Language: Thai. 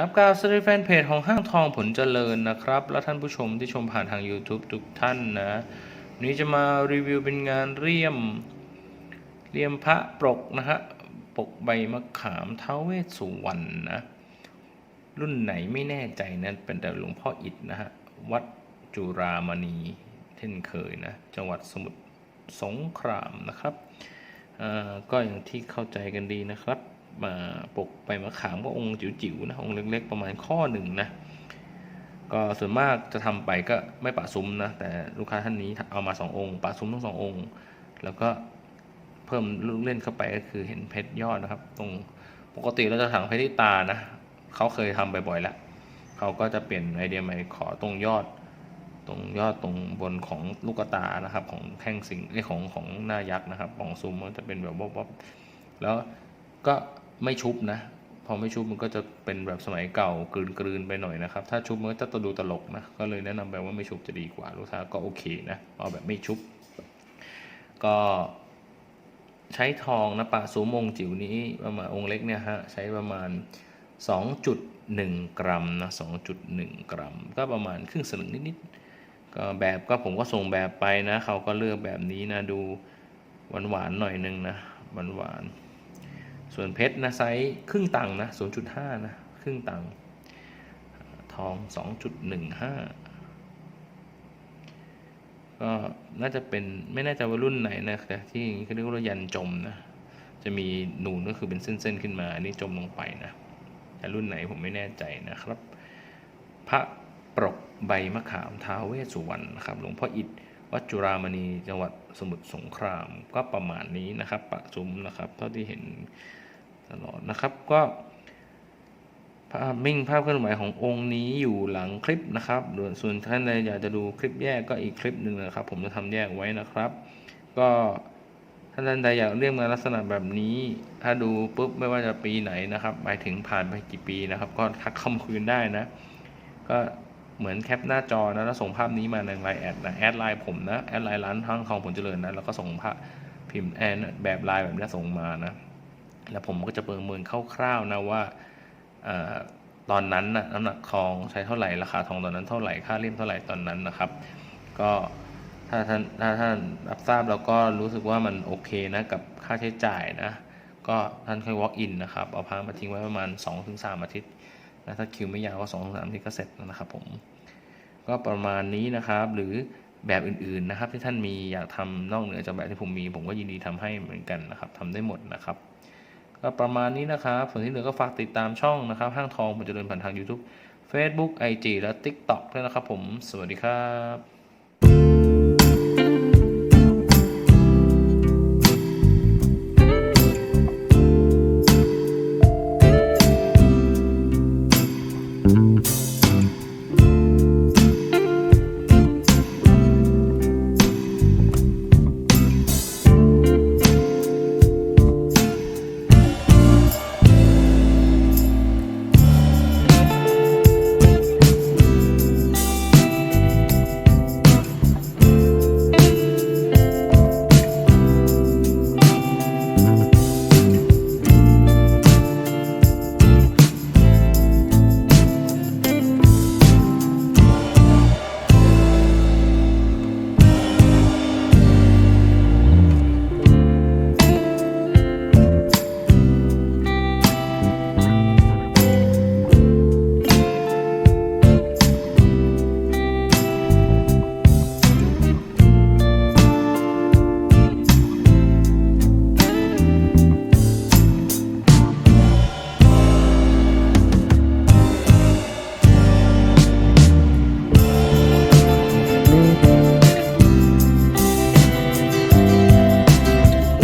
ครับกราวสตรีแฟนเพจของห้างทองผลเจริญนะครับ และท่านผู้ชมที่ชมผ่านทาง YouTube ทุกท่านนะนี้จะมารีวิวเป็นงานเรียมเรียมพระปกนะฮะปกใบมะขามท้าวเวสสุวรรณนะรุ่นไหนไม่แน่ใจนะเป็นแต่หลวงพ่ออิฐนะฮะวัดจุรามณีเช่นเคยนะจังหวัดสมุทรสงครามนะครับก็อย่างที่เข้าใจกันดีนะครับ ปกใบมะขามก็องค์จิ๋วๆนะองค์เล็ก ๆ ประมาณข้อหนึ่งนะก็ส่วนมากจะทำไปก็ไม่ปะซุ้มนะแต่ลูกค้าท่านนี้เอามาสององค์ปะซุ้มทั้งสององค์ แล้วก็เพิ่มลูกเล่นเข้าไปก็คือเห็นเพชรยอดนะครับ ตรงปกติเราจะถังเพชรที่ตานะเขาเคยทำบ่อยๆแล้วเขาก็จะเปลี่ยนไอเดียใหม่ขอตรงยอด ตรงยอดตรงบนของลูกตานะครับ ของแท่งสิงไอของของหน้ายักษ์นะครับของซุ้มมันจะเป็นแบบบ๊อบแล้วก็ ไม่ชุบนะพอไม่ชุบมันก็จะเป็นแบบสมัยเก่ากลืนๆไปหน่อยนะครับ ถ้าชุบมันก็จะตดูตลกนะ ก็เลยแนะนำไปว่าไม่ชุบจะดีกว่า ลูกค้าก็โอเคนะเอาแบบไม่ชุบ ก็ใช้ทองนะปะสูมงจิ๋วนี้ประมาณองค์เล็กเนี่ยฮะใช้ประมาณ 2.1 กรัมนะ2.1 กรัม ก็ประมาณครึ่งสลึงนิดๆก็แบบก็ผมก็ส่งแบบไปนะเขาก็เลือกแบบนี้นะดูหวานๆหน่อยนึงนะหวานๆ ส่วนเพชรนะไซส์ครึ่งตังค์นะ0.5 นะ ครึ่งตังค์ทอง 2.15 ก็น่าจะเป็นไม่แน่ใจว่ารุ่นไหนนะแต่ที่เขาเรียกว่ายันจมนะ จะมีหนูนก็คือเป็นเส้นๆขึ้นมา อันนี้จมลงไปนะ แต่รุ่นไหนผมไม่แน่ใจนะครับ พระปรกใบมะขามท้าวเวสสุวรรณนะครับ หลวงพ่ออิฐ วัดจุรามณีจังหวัดสมุทรสงครามก็ประมาณนี้นะครับประซุ้มนะครับเท่าที่เห็นตลอดนะครับก็ภาพมิ่งภาพเคลื่อนไหวขององค์นี้อยู่หลังคลิปนะครับส่วนท่านใดอยากจะดูคลิปแยกก็อีกคลิปหนึ่งนะครับ ผมจะทำแยกไว้นะครับ ก็ถ้าท่านใดอยากเรียกมาลักษณะแบบนี้ ถ้าดูปุ๊บไม่ว่าจะปีไหนนะครับหมายถึงผ่านไปกี่ปีนะครับ ก็ทักคำคืนได้นะ ก็ เหมือนแคปหน้าจอนะแล้วส่งภาพนี้มาในไลน์แอดนะแอดไลน์ผมนะแอดไลน์ร้านทางทองผลเจริญนะแล้วก็ส่งภาพพิมพ์แอนแบบไลน์แบบนี้ส่งมานะแล้วผมก็จะประเมินคร่าวๆนะว่าตอนนั้นนะน้ำหนักทองใช้เท่าไหร่ราคาทองตอนนั้นเท่าไหร่ค่าเลี่ยมเท่าไหร่ตอนนั้นนะครับ ก็ถ้าท่านถ้าท่านรับทราบแล้วก็รู้สึกว่ามันโอเคนะกับค่าใช้จ่ายนะ ก็ท่านค่อย walk in นะครับ เอาพามาทิ้งไว้ประมาณ 2-3 อาทิตย์ นะถ้าคิวไม่ยาวก็2-3อาทิตย์ก็เสร็จแล้วนะครับผมก็ประมาณนี้นะครับ หรือแบบอื่นๆนะครับ ที่ท่านมีอยากทำนอกเหนือจากแบบที่ผมมี ผมก็ยินดีทำให้เหมือนกันนะครับทำได้หมดนะครับ ก็ประมาณนี้นะครับ ส่วนที่เหลือก็ฝากติดตามช่องนะครับห้างทองผมจะเดินผ่านทาง YouTube Facebook IG และ TikTok ด้วยนะครับผม สวัสดีครับ